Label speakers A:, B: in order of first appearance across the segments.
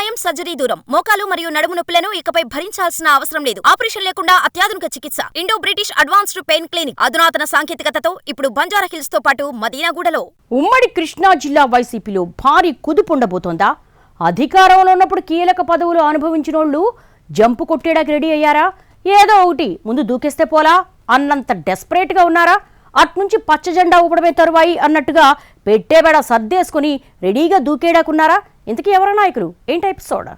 A: గాయం సర్జరీ దూరం. మోకాలు మరియు నడుము నొప్పులను ఇకపై భరించాల్సిన అవసరం లేదు. ఆపరేషన్ లేకుండా అత్యాధునిక చికిత్స. Indo British advanced pain clinic. అధునాతన సాంకేతికతతో ఇప్పుడు బంజారా హిల్స్తో పాటు మదీనాగూడలో.
B: ఉమ్మడి కృష్ణా జిల్లా వైసీపీలో భారీ కుదుపు ఉండబోతోందా అధికారంలో ఉన్నప్పుడు కీలక పదవులు అనుభవించినోళ్ళు జంపు కొట్టేయడానికి రెడీ అయ్యారా? ఏదో ఒకటి ముందు దూకేస్తే పోలా? అన్నంత డెస్పరేట్గా ఉన్నారా? అట్నుంచి పచ్చ జెండా ఊపడమే తరువాయి అన్నట్టుగా పెట్టేబెడ సర్దేసుకుని రెడీగా దూకేయడాకున్నారా? ఇంతకీ ఎవరు నాయకులు? ఏంటి ఎపిసోడ్?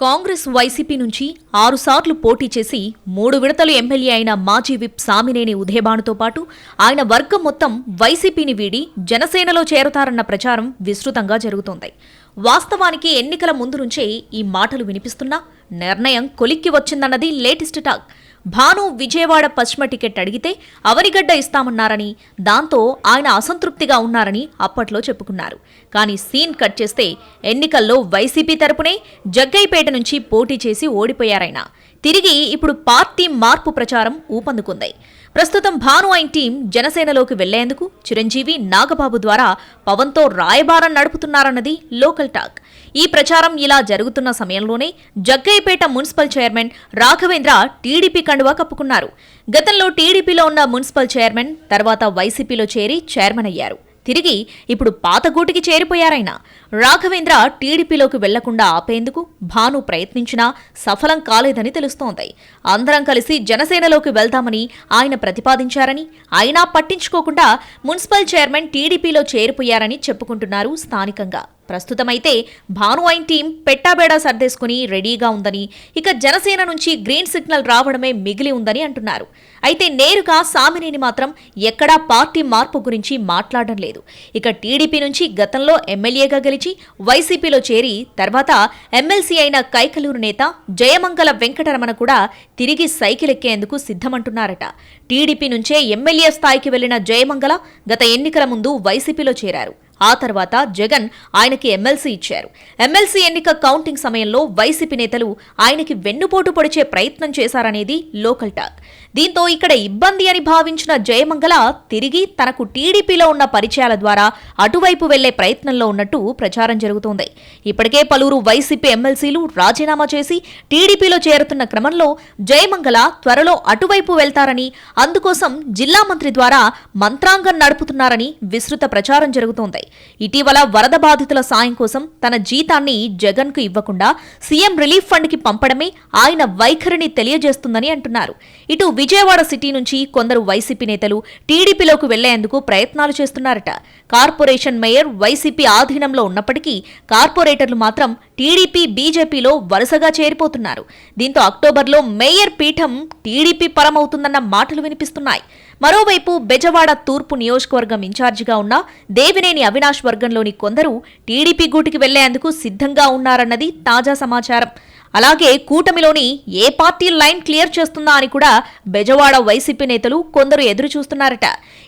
C: కాంగ్రెస్ వైసీపీ నుంచి ఆరుసార్లు పోటీ చేసి మూడు విడతలు ఎమ్మెల్యే అయిన మాజీ విప్ సామినేని ఉదయభానుతో పాటు ఆయన వర్గం మొత్తం వైసీపీని వీడి జనసేనలో చేరతారన్న ప్రచారం విస్తృతంగా జరుగుతోంది. వాస్తవానికి ఎన్నికల ముందు నుంచే ఈ మాటలు వినిపిస్తున్నా నిర్ణయం కొలిక్కి వచ్చిందన్నది లేటెస్ట్ టాక్. భాను విజయవాడ పశ్చిమ టికెట్ అడిగితే అవనిగడ్డ ఇస్తామన్నారని దాంతో ఆయన అసంతృప్తిగా ఉన్నారని అప్పట్లో చెప్పుకున్నారు. కానీ సీన్ కట్ చేస్తే ఎన్నికల్లో వైసీపీ తరపునే జగ్గైపేట నుంచి పోటీ చేసి ఓడిపోయారైనా తిరిగి ఇప్పుడు పార్టీ మార్పు ప్రచారం ఊపందుకుంది. ప్రస్తుతం భాను అయిన టీం జనసేనలోకి వెళ్ళేందుకు చిరంజీవి నాగబాబు ద్వారా పవన్తో రాయబారం నడుపుతున్నారన్నది లోకల్ టాక్. ఈ ప్రచారం ఇలా జరుగుతున్న సమయంలోనే Jaggayyapeta municipal chairman Raghavendra TDP కండువా కప్పుకున్నారు. గతంలో టీడీపీలో ఉన్న మున్సిపల్ చైర్మన్ తర్వాత వైసీపీలో చేరి చైర్మన్ అయ్యారు. తిరిగి ఇప్పుడు పాతగూటికి చేరిపోయారైనా. రాఘవేంద్ర టీడీపీలోకి వెళ్ళకుండా ఆపేందుకు భాను ప్రయత్నించినా సఫలం కాలేదని తెలుస్తోంది. అందరం కలిసి జనసేనలోకి వెళ్తామని ఆయన ప్రతిపాదించారని అయినా పట్టించుకోకుండా మున్సిపల్ చైర్మన్ టీడీపీలో చేరిపోయారని చెప్పుకుంటున్నారు స్థానికంగా. ప్రస్తుతమైతే భాను అయిన్ టీం పెట్టాబేడా సర్దేసుకుని రెడీగా ఉందని ఇక జనసేన నుంచి గ్రీన్ సిగ్నల్ రావడమే మిగిలి ఉందని అంటున్నారు. అయితే నేరుగా సామినేని మాత్రం ఎక్కడా పార్టీ మార్పు గురించి మాట్లాడడం లేదు. ఇక టీడీపీ నుంచి గతంలో ఎమ్మెల్యేగా గెలిచి వైసీపీలో చేరి తర్వాత ఎమ్మెల్సీ అయిన కైకలూరు నేత జయమంగళ వెంకటరమణ కూడా తిరిగి సైకిల్ ఎక్కేందుకు సిద్ధమంటున్నారట. టీడీపీ నుంచే ఎమ్మెల్యే స్థాయికి వెళ్ళిన జయమంగళ గత ఎన్నికల ముందు వైసీపీలో చేరారు. ఆ తర్వాత జగన్ ఆయనకి ఎమ్మెల్సీ ఇచ్చారు. ఎమ్మెల్సీ ఎన్నిక కౌంటింగ్ సమయంలో వైసీపీ నేతలు ఆయనకి వెన్నుపోటు పొడిచే ప్రయత్నం చేశారనేది లోకల్ టాక్. దీంతో ఇక్కడ ఇబ్బంది అని భావించిన జయమంగళ తిరిగి తనకు టీడీపీలో ఉన్న పరిచయాల ద్వారా అటువైపు వెళ్ళే ప్రయత్నంలో ఉన్నట్టు ప్రచారం జరుగుతోంది. ఇప్పటికే పలువురు వైసీపీ ఎమ్మెల్సీలు రాజీనామా చేసి టీడీపీలో చేరుతున్న క్రమంలో జయమంగళ త్వరలో అటువైపు వెళ్తారని అందుకోసం జిల్లా మంత్రి ద్వారా మంత్రాంగం నడుపుతున్నారని విస్తృత ప్రచారం జరుగుతోంది. ఇటీవల వరద బాధితుల సాయం కోసం తన జీతాన్ని జగన్కు ఇవ్వకుండా సీఎం రిలీఫ్ ఫండ్కి పంపడమే ఆయన వైఖరిని తెలియజేస్తుందని అంటున్నారు. ఇటు విజయవాడ సిటీ నుంచి కొందరు వైసీపీ నేతలు టీడీపీలోకి వెళ్ళేందుకు ప్రయత్నాలు చేస్తున్నారట. కార్పొరేషన్ మేయర్ వైసీపీ ఆధీనంలో ఉన్నప్పటికీ కార్పొరేటర్లు మాత్రం టీడీపీ బీజేపీలో వరుసగా చేరిపోతున్నారు. దీంతో అక్టోబర్లో మేయర్ పీఠం టీడీపీ పరమవుతుందన్న మాటలు వినిపిస్తున్నాయి. మరోవైపు బెజవాడ తూర్పు నియోజకవర్గం ఇన్ఛార్జిగా ఉన్న దేవినేని అవినాష్ వర్గంలోని కొందరు టీడీపీ గూటికి వెళ్ళేందుకు సిద్ధంగా ఉన్నారన్నది తాజా సమాచారం. అలాగే కూటమిలోని ఏ పార్టీ లైన్ క్లియర్ చేస్తుందా అని కూడా బెజవాడ వైసీపీ నేతలు కొందరు ఎదురు చూస్తున్నారట.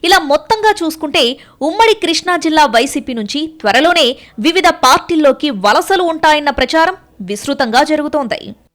C: ఇలా మొత్తంగా చూసుకుంటే ఉమ్మడి కృష్ణా జిల్లా వైసీపీ నుంచి త్వరలోనే వివిధ పార్టీల్లోకి వలసలు ఉంటాయన్న ప్రచారం విస్తృతంగా జరుగుతోంది.